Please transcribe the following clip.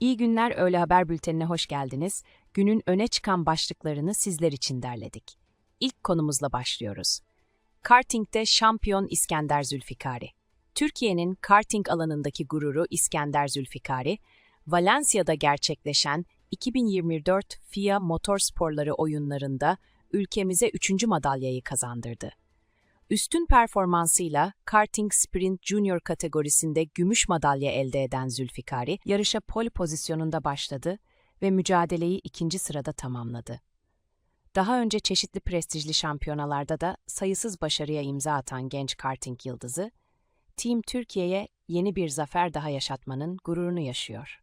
İyi günler öğle haber bültenine hoş geldiniz. Günün öne çıkan başlıklarını sizler için derledik. İlk konumuzla başlıyoruz. Karting'de şampiyon İskender Zülfikari. Türkiye'nin karting alanındaki gururu İskender Zülfikari, Valencia'da gerçekleşen 2024 FIA Motorsporları oyunlarında ülkemize 3. madalyayı kazandırdı. Üstün performansıyla karting sprint junior kategorisinde gümüş madalya elde eden Zülfikari, yarışa pole pozisyonunda başladı ve mücadeleyi ikinci sırada tamamladı. Daha önce çeşitli prestijli şampiyonalarda da sayısız başarıya imza atan genç karting yıldızı, Team Türkiye'ye yeni bir zafer daha yaşatmanın gururunu yaşıyor.